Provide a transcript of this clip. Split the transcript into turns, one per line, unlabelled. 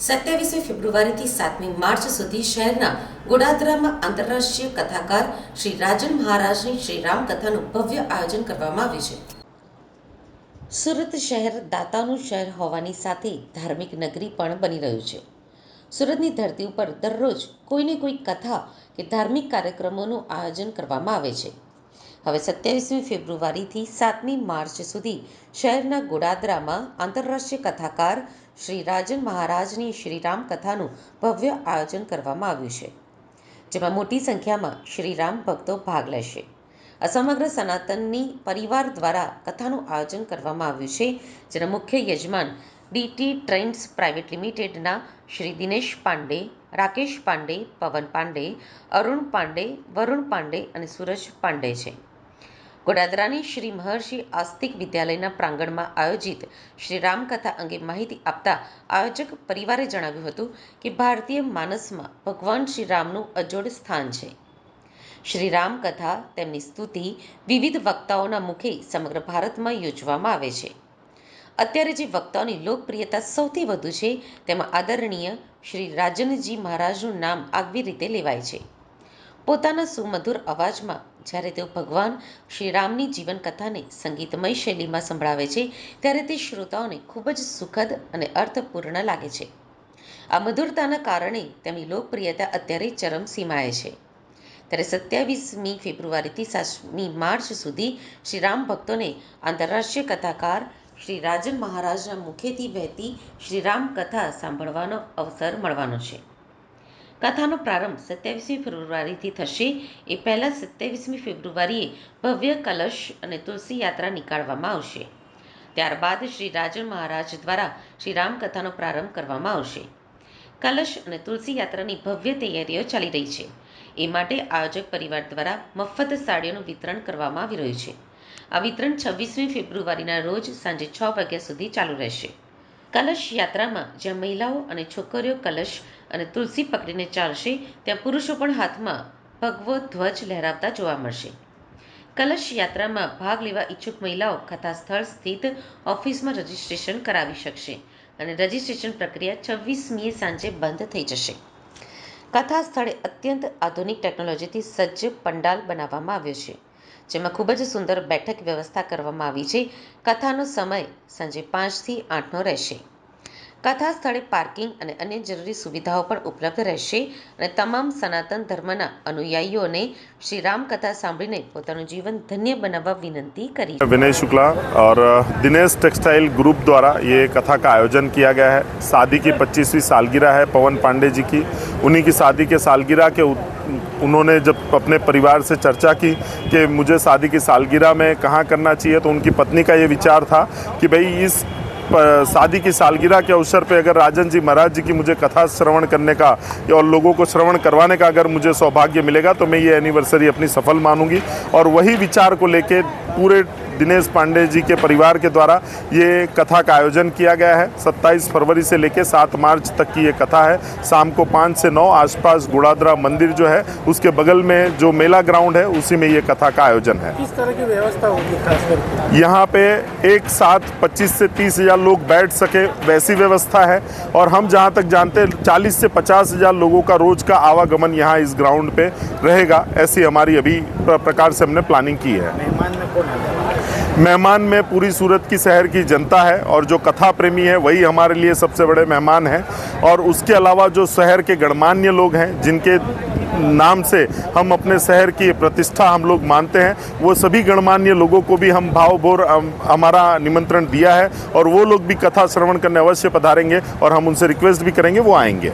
સત્યાવીસમી ફેબ્રુઆરીથી સાતમી માર્ચ સુધી શહેરના ગોડાદરામાં આંતરરાષ્ટ્રીય કથાકાર શ્રી રાજન મહારાજની શ્રી રામકથાનું ભવ્ય આયોજન કરવામાં આવ્યું છે. સુરત શહેર દાતાનું શહેર હોવાની સાથે ધાર્મિક નગરી પણ બની રહ્યું છે. સુરતની ધરતી ઉપર દરરોજ કોઈને કોઈ કથા કે ધાર્મિક કાર્યક્રમોનું આયોજન કરવામાં આવે છે. હવે સત્યાવીસમી ફેબ્રુઆરીથી સાતમી માર્ચ સુધી શહેરના ગોડાદરામાં આંતરરાષ્ટ્રીય કથાકાર શ્રી રાજન મહારાજની શ્રીરામ કથાનું ભવ્ય આયોજન કરવામાં આવ્યું છે, જેમાં મોટી સંખ્યામાં શ્રી રામ ભક્તો ભાગ લેશે. આ સમગ્ર સનાતનની પરિવાર દ્વારા કથાનું આયોજન કરવામાં આવ્યું છે, જેના મુખ્ય યજમાન ડીટી ટ્રેન્ડ્સ પ્રાઇવેટ લિમિટેડના શ્રી દિનેશ પાંડે, રાકેશ પાંડે, પવન પાંડે, અરુણ પાંડે, વરુણ પાંડે અને સૂરજ પાંડે છે. ગોડાદરાની શ્રી મહર્ષિ આસ્તિક વિદ્યાલયના પ્રાંગણમાં આયોજિત શ્રી રામકથા અંગે માહિતી આપતા આયોજક પરિવારે જણાવ્યું હતું કે ભારતીય માનસમાં ભગવાન શ્રી રામનું અજોડ સ્થાન છે. શ્રી રામકથા તેમની સ્તુતિ વિવિધ વક્તાઓના મુખે સમગ્ર ભારતમાં યોજવામાં આવે છે. અત્યારે જે વક્તાઓની લોકપ્રિયતા સૌથી વધુ છે, તેમાં આદરણીય શ્રી રાજનજી મહારાજનું નામ આગવી રીતે લેવાય છે. પોતાના સુમધુર અવાજમાં જ્યારે તેઓ ભગવાન શ્રીરામની જીવનકથાને સંગીતમય શૈલીમાં સંભળાવે છે, ત્યારે તે શ્રોતાઓને ખૂબ જ સુખદ અને અર્થપૂર્ણ લાગે છે. આ મધુરતાના કારણે તેમની લોકપ્રિયતા અત્યારે ચરમસીમાએ છે. ત્યારે સત્યાવીસમી ફેબ્રુઆરીથી સાતમી માર્ચ સુધી શ્રીરામ ભક્તોને આંતરરાષ્ટ્રીય કથાકાર શ્રી રાજન મહારાજના મુખેથી વહેતી શ્રીરામ કથા સાંભળવાનો અવસર મળવાનો છે. કથાનો પ્રારંભ સત્યાવીસમી ફેબ્રુઆરીથી થશે. એ પહેલાં સત્યાવીસમી ફેબ્રુઆરીએ ભવ્ય કલશ અને તુલસી યાત્રા નીકાળવામાં આવશે. ત્યારબાદ શ્રી રાજન મહારાજ દ્વારા શ્રી રામકથાનો પ્રારંભ કરવામાં આવશે. કલશ અને તુલસી યાત્રાની ભવ્ય તૈયારીઓ ચાલી રહી છે. એ માટે આયોજક પરિવાર દ્વારા મફત સાડીઓનું વિતરણ કરવામાં આવી રહ્યું છે. આ વિતરણ છવ્વીસમી ફેબ્રુઆરીના રોજ સાંજે છ વાગ્યા સુધી ચાલુ રહેશે. કલશ યાત્રામાં જ્યાં મહિલાઓ અને છોકરીઓ કલશ અને તુલસી પકડીને ચાલશે, ત્યાં પુરુષો પણ હાથમાં ભગવો ધ્વજ લહેરાવતા જોવા મળશે. કલશ યાત્રામાં ભાગ લેવા ઈચ્છુક મહિલાઓ કથા સ્થળ સ્થિત ઓફિસમાં રજીસ્ટ્રેશન કરાવી શકશે અને રજીસ્ટ્રેશન પ્રક્રિયા છવ્વીસમીએ સાંજે બંધ થઈ જશે. કથા સ્થળે અત્યંત આધુનિક ટેકનોલોજીથી સજ્જ પંડાલ બનાવવામાં આવ્યો છે. જેમાં ખૂબ જ સુંદર બેઠક વ્યવસ્થા કરવામાં આવી છે. કથાનો સમય સાંજે પાંચથી આઠનો રહેશે. કથા સ્થળે પાર્કિંગ અને અન્ય જરૂરી સુવિધાઓ પણ ઉપલબ્ધ રહેશે અને તમામ સનાતન ધર્મના અનુયાયીઓને શ્રી રામકથા સાંભળીને પોતાનું જીવન ધન્ય બનાવવા વિનંતી કરી
विनय शुक्ला और दिनेश टेक्सटाइल ग्रुप द्वारा ये कथा का आयोजन किया गया है शादी की 25वीं सालगिरह है पवन पांडे जी की उन्हीं की शादी के सालगिरह के उ- उन्होंने जब अपने परिवार से चर्चा की कि मुझे शादी की सालगिरह में कहाँ करना चाहिए तो उनकी पत्नी का ये विचार था कि भाई इस प- शादी की सालगिरह के अवसर पे अगर राजन जी महाराज जी की मुझे कथा श्रवण करने का या और लोगों को श्रवण करवाने का अगर मुझे सौभाग्य मिलेगा तो मैं ये एनिवर्सरी अपनी सफल मानूँगी। और वही विचार को लेके पूरे दिनेश पांडे जी के परिवार के द्वारा ये कथा का आयोजन किया गया है। 27 फरवरी से लेकर 7 मार्च तक की ये कथा है। शाम को पाँच से नौ आसपास गुड़ादरा मंदिर जो है उसके बगल में जो मेला ग्राउंड है उसी में ये कथा का आयोजन है।
किस तरह की व्यवस्था होगी खास करके?
यहाँ पे एक साथ 25 से तीस हज़ार लोग बैठ सके वैसी व्यवस्था है। और हम जहाँ तक जानते हैं 40 से पचास हज़ार लोगों का रोज का आवागमन यहाँ इस ग्राउंड पे रहेगा ऐसी हमारी अभी प्रकार से हमने प्लानिंग की है।
मेहमान में कौन आएगा
मेहमान में पूरी सूरत की शहर की जनता है और जो कथा प्रेमी है, वही हमारे लिए सबसे बड़े मेहमान हैं। और उसके अलावा जो शहर के गणमान्य लोग हैं, जिनके नाम से हम अपने शहर की प्रतिष्ठा हम लोग मानते हैं, वो सभी गणमान्य लोगों को भी हम भावभोर हम- हमारा निमंत्रण दिया है और वो लोग भी कथा श्रवण करने अवश्य पधारेंगे और हम उनसे रिक्वेस्ट भी करेंगे, वो आएँगे।